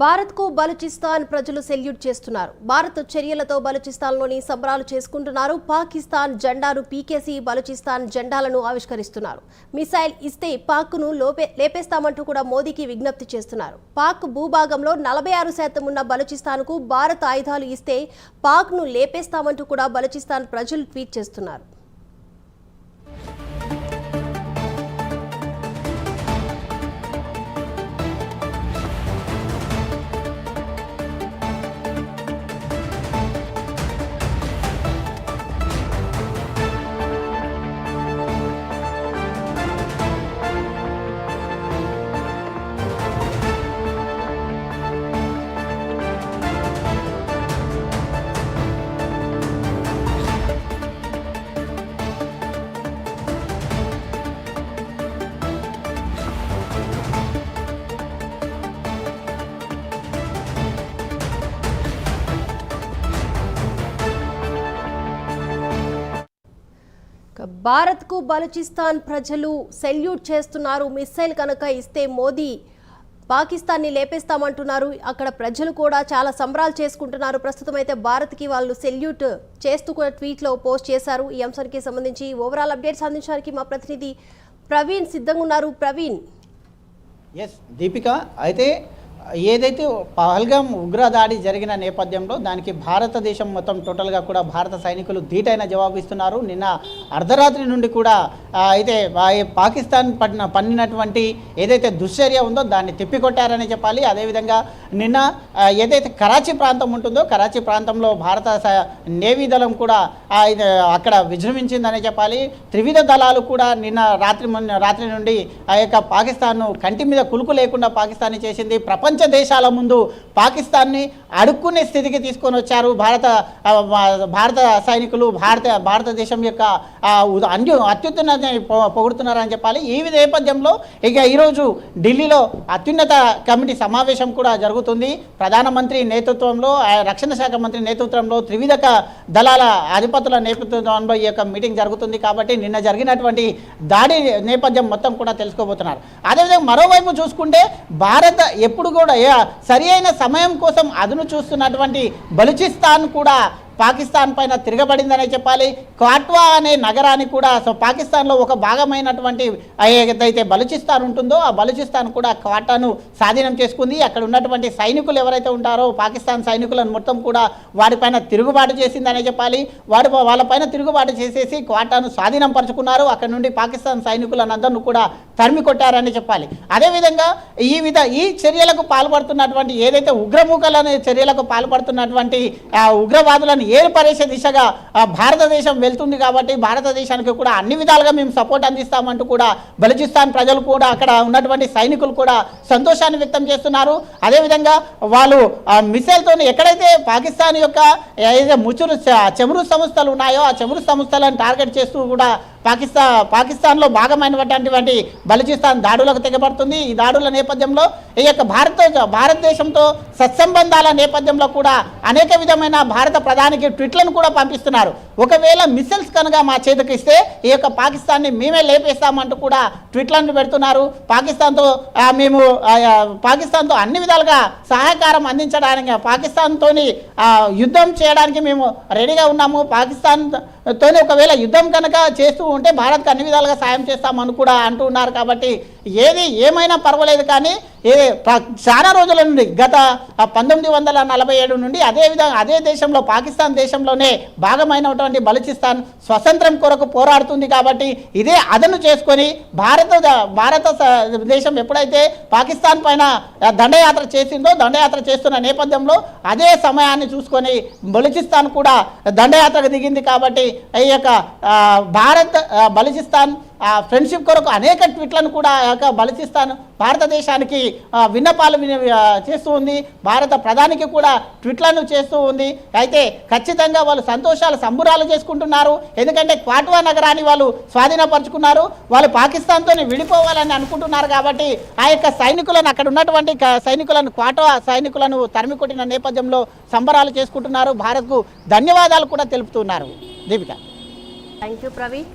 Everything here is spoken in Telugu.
భారత్కు బలూచిస్తాన్ ప్రజలు సెల్యూట్ చేస్తున్నారు. భారత్ చర్యలతో బలూచిస్తాన్లోని సంబరాలు చేసుకుంటున్నారు. పాకిస్తాన్ జెండాను పీకేసి బలూచిస్తాన్ జెండాలను ఆవిష్కరిస్తున్నారు. మిసైల్ ఇస్తే పాక్ను లోపే లేపేస్తామంటూ కూడా మోదీకి విజ్ఞప్తి చేస్తున్నారు. పాక్ భూభాగంలో నలభై ఆరు శాతం ఉన్న బలూచిస్తాన్కు భారత్ ఆయుధాలు ఇస్తే పాక్ను లేపేస్తామంటూ కూడా బలూచిస్తాన్ ప్రజలు ట్వీట్ చేస్తున్నారు. భారత్కు బలూచిస్తాన్ ప్రజలు సెల్యూట్ చేస్తున్నారు మిస్సైల్ కనుక ఇస్తే మోదీ పాకిస్తాన్ని లేపేస్తామంటున్నారు. అక్కడ ప్రజలు కూడా చాలా సంబరాలు చేసుకుంటున్నారు. ప్రస్తుతం అయితే భారత్కి వాళ్ళు సెల్యూట్ చేస్తూ కూడా ట్వీట్లో పోస్ట్ చేశారు. ఈ అంశానికి సంబంధించి ఓవరాల్ అప్డేట్స్ అందించడానికి మా ప్రతినిధి ప్రవీణ్ సిద్ధంగా ఉన్నారు. ప్రవీణ్. ఎస్ దీపిక అయితే ఏదైతే పహల్గాం ఉగ్రదాడి జరిగిన నేపథ్యంలో దానికి భారతదేశం మొత్తం టోటల్గా కూడా భారత సైనికులు ధీటైన జవాబు ఇస్తున్నారు. నిన్న అర్ధరాత్రి నుండి కూడా అయితే పాకిస్తాన్ పడిన పన్నినటువంటి ఏదైతే దుశ్చర్య ఉందో దాన్ని తిప్పికొట్టారని చెప్పాలి. అదేవిధంగా నిన్న ఏదైతే కరాచీ ప్రాంతం ఉంటుందో కరాచీ ప్రాంతంలో భారత నేవీ దళం కూడా ఇది అక్కడ విజృంభించిందని చెప్పాలి. త్రివిధ దళాలు కూడా నిన్న రాత్రి రాత్రి నుండి ఆ యొక్క పాకిస్తాన్ను కంటి మీద కులుకు లేకుండా పాకిస్తాన్ చేసింది. ప్రపంచ దేశాల ముందు పాకిస్తాన్ని అడుక్కునే స్థితికి తీసుకొని వచ్చారు. భారత భారత సైనికులు భారత భారతదేశం యొక్క అన్యు అత్యున్నత పొగుడుతున్నారని చెప్పాలి. ఈ నేపథ్యంలో ఇక ఈరోజు ఢిల్లీలో అత్యున్నత కమిటీ సమావేశం కూడా జరుగుతుంది. ప్రధానమంత్రి నేతృత్వంలో రక్షణ శాఖ మంత్రి నేతృత్వంలో త్రివిధ దళాల అధిపతుల నేతృత్వంలో ఈ యొక్క మీటింగ్ జరుగుతుంది కాబట్టి నిన్న జరిగినటువంటి దాడి నేపథ్యం మొత్తం కూడా తెలుసుకోబోతున్నారు. అదేవిధంగా మరోవైపు చూసుకుంటే భారత ఎప్పుడు కూడా సరి అయిన సమయం కోసం అదును చూస్తున్నటువంటి బలూచిస్తాన్ కూడా పాకిస్తాన్ పైన తిరగబడిందనే చెప్పాలి. క్వాట్వా అనే నగరాన్ని కూడా సో పాకిస్తాన్లో ఒక భాగమైనటువంటి ఏదైతే బలూచిస్తాన్ ఉంటుందో ఆ బలూచిస్తాన్ కూడా క్వాటాను స్వాధీనం చేసుకుంది. అక్కడ ఉన్నటువంటి సైనికులు ఎవరైతే ఉంటారో పాకిస్తాన్ సైనికులను మొత్తం కూడా వారిపైన తిరుగుబాటు చేసిందనే చెప్పాలి. వారి వాళ్ళపైన తిరుగుబాటు చేసేసి క్వాటాను స్వాధీనం పరుచుకున్నారు. అక్కడ నుండి పాకిస్తాన్ సైనికులందరినీ కూడా తరిమి కొట్టారని చెప్పాలి. అదేవిధంగా ఈ విధ ఈ చర్యలకు పాల్పడుతున్నటువంటి ఏదైతే ఉగ్రముఖలనే చర్యలకు పాల్పడుతున్నటువంటి ఉగ్రవాదులను ఏర్పరేసే దిశగా భారతదేశం వెళ్తుంది కాబట్టి భారతదేశానికి కూడా అన్ని విధాలుగా మేము సపోర్ట్ అందిస్తామంటూ కూడా బలూచిస్తాన్ ప్రజలు కూడా అక్కడ ఉన్నటువంటి సైనికులు కూడా సంతోషాన్ని వ్యక్తం చేస్తున్నారు. అదేవిధంగా వాళ్ళు మిసైల్తో ఎక్కడైతే పాకిస్తాన్ యొక్క ఏదైతే ముచురు చమురు సంస్థలు ఉన్నాయో ఆ చమురు సంస్థలను టార్గెట్ చేస్తూ కూడా పాకిస్తాన్ పాకిస్తాన్లో భాగమైనటువంటి బలూచిస్తాన్ దాడులకు తెగబడుతుంది. ఈ దాడుల నేపథ్యంలో ఈ యొక్క భారత భారతదేశంతో సత్సంబంధాల నేపథ్యంలో కూడా అనేక విధమైన భారత ప్రధానికి ట్విట్లను కూడా పంపిస్తున్నారు. ఒకవేళ మిసైల్స్ కనుక మా చేతికి ఇస్తే ఈ యొక్క పాకిస్తాన్ని మేమే లేపేస్తామంటూ కూడా ట్విట్లను పెడుతున్నారు. పాకిస్తాన్తో మేము పాకిస్తాన్తో అన్ని విధాలుగా సహకారం అందించడానికి పాకిస్తాన్తోని యుద్ధం చేయడానికి మేము రెడీగా ఉన్నాము. పాకిస్తాన్ తోని ఒకవేళ యుద్ధం కనుక చేస్తూ ఉంటే భారత్కి అన్ని విధాలుగా సాయం చేస్తామని కూడా అంటూ ఉన్నారు కాబట్టి ఏది ఏమైనా పర్వాలేదు కానీ ఏ ప- చాలా రోజుల నుండి గత పంతొమ్మిది వందల నలభై ఏడు నుండి అదే విధంగా అదే దేశంలో పాకిస్తాన్ దేశంలోనే భాగమైనటువంటి బలుచిస్తాన్ స్వతంత్రం కొరకు పోరాడుతుంది కాబట్టి ఇదే అదను చేసుకొని భారత భారత దేశం ఎప్పుడైతే పాకిస్తాన్ పైన దండయాత్ర చేసిందో దండయాత్ర చేస్తున్న నేపథ్యంలో అదే సమయాన్ని చూసుకొని బలుచిస్తాన్ కూడా దండయాత్రకు దిగింది కాబట్టి ఈ యొక్క భారత్ బలుచిస్తాన్ ఆ ఫ్రెండ్షిప్ కొరకు అనేక ట్వీట్లను కూడా ఆ యొక్క భారతదేశానికి విన్నపాలు చేస్తూ ఉంది. భారత ప్రధానికి కూడా ట్వీట్లను చేస్తూ ఉంది. అయితే ఖచ్చితంగా వాళ్ళు సంతోషాలు సంబురాలు చేసుకుంటున్నారు. ఎందుకంటే క్వాట్వా నగరాన్ని వాళ్ళు స్వాధీనపరుచుకున్నారు. వాళ్ళు పాకిస్తాన్తో విడిపోవాలని అనుకుంటున్నారు కాబట్టి ఆ యొక్క సైనికులను అక్కడ ఉన్నటువంటి సైనికులను క్వాట్వా సైనికులను తరిమి కొట్టిన నేపథ్యంలో సంబరాలు చేసుకుంటున్నారు. భారత్కు ధన్యవాదాలు కూడా తెలుపుతున్నారు. దీపిక. Thank you Praveen.